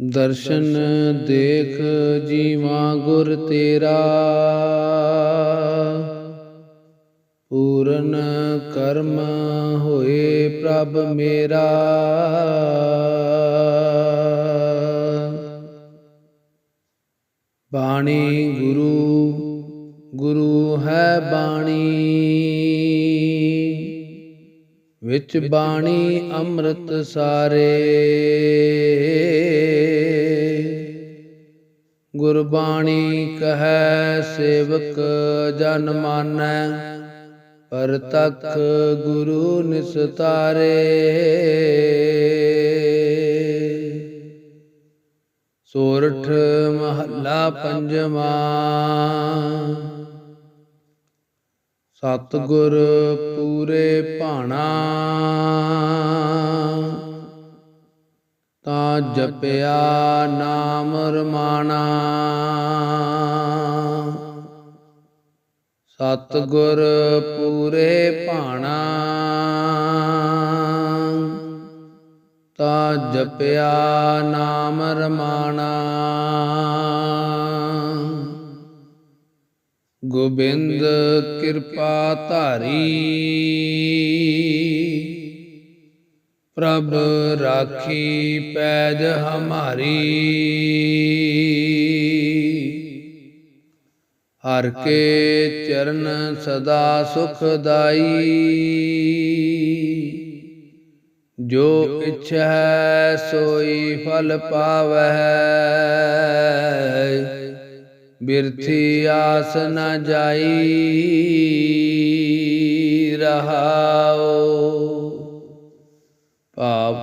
ਦਰਸ਼ਨ ਦੇਖ ਜੀਵਾ ਗੁਰ ਤੇਰਾ। ਪੂਰਨ ਕਰਮ ਹੋਏ ਪ੍ਰਭ ਮੇਰਾ। ਬਾਣੀ ਗੁਰੂ ਗੁਰੂ ਹੈ ਬਾਣੀ। ਵਿੱਚ ਬਾਣੀ ਅੰਮ੍ਰਿਤ ਸਾਰੇ। ਗੁਰਬਾਣੀ ਕਹੈ ਸੇਵਕ ਜਨ ਮਾਨੈ ਪਰ ਤਖ ਗੁਰੂ ਨਿਸਤਾਰੇ। ਸੋਰਠ ਮਹੱਲਾ ਪੰਜਵਾ। ਸਤਿਗੁਰ ਪੂਰੇ ਭਾਣਾ। ਤਾਂ ਜਪਿਆ ਨਾਮ ਰਮਾਣਾ। ਸਤਿਗੁਰ ਪੂਰੇ ਭਾਣਾ। ਤਾਂ ਜਪਿਆ ਨਾਮ ਰਮਾਣਾ। ਗੋਬਿੰਦ ਕਿਰਪਾ ਧਾਰੀ। ਪ੍ਰਭ ਰਾਖੀ ਪੈਜ ਹਮਾਰੀ। ਹਰ ਕੇ ਚਰਨ ਸਦਾ ਸੁਖਦਾਈ। ਜੋ ਇਛੈ ਸੋਈ ਫਲ ਪਾਵੈ ਬਿਰਥੀ ਆਸ ਨ ਜਾਈ ਰਹਾਓ। ਭਾਵ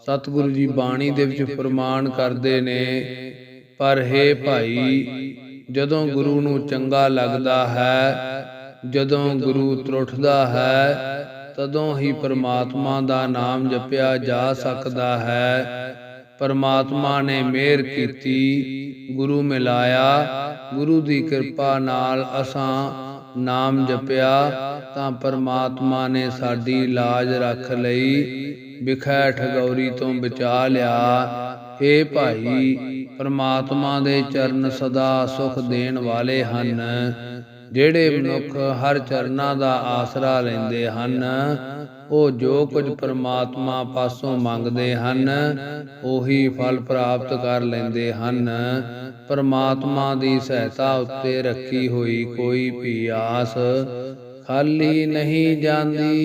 ਸਤਿਗੁਰੂ ਜੀ ਬਾਣੀ ਦੇ ਵਿੱਚ ਪ੍ਰਮਾਣ ਕਰਦੇ ਨੇ ਪਰ ਹੈ ਭਾਈ ਜਦੋਂ ਗੁਰੂ ਨੂੰ ਚੰਗਾ ਲੱਗਦਾ ਹੈ ਜਦੋਂ ਗੁਰੂ ਤਰੁੱਠਦਾ ਹੈ ਤਦੋਂ ਹੀ ਪਰਮਾਤਮਾ ਦਾ ਨਾਮ ਜਪਿਆ ਜਾ ਸਕਦਾ ਹੈ। ਪਰਮਾਤਮਾ ਨੇ ਮਿਹਰ ਕੀਤੀ, ਗੁਰੂ ਮਿਲਾਇਆ, ਗੁਰੂ ਦੀ ਕਿਰਪਾ ਨਾਲ ਅਸਾਂ ਨਾਮ ਜਪਿਆ, ਤਾਂ ਪਰਮਾਤਮਾ ਨੇ ਸਾਡੀ ਲਾਜ ਰੱਖ ਲਈ ਵਿਖੈ ਠਗੌਰੀ ਤੋਂ ਬਚਾ ਲਿਆ। ਏ ਭਾਈ, ਪਰਮਾਤਮਾ ਦੇ ਚਰਨ ਸਦਾ ਸੁਖ ਦੇਣ ਵਾਲੇ ਹਨ। ਜਿਹੜੇ ਮਨੁੱਖ ਹਰ ਚਰਨਾਂ ਦਾ ਆਸਰਾ ਲੈਂਦੇ ਹਨ, ਉਹ ਜੋ ਕੁਝ ਪਰਮਾਤਮਾ ਪਾਸੋਂ ਮੰਗਦੇ ਹਨ, ਉਹੀ ਫਲ ਪ੍ਰਾਪਤ ਕਰ ਲੈਂਦੇ ਹਨ। ਪਰਮਾਤਮਾ ਦੀ ਸਹਾਇਤਾ ਉੱਤੇ ਰੱਖੀ ਹੋਈ ਕੋਈ ਵੀ ਆਸ ਖਾਲੀ ਨਹੀਂ ਜਾਂਦੀ।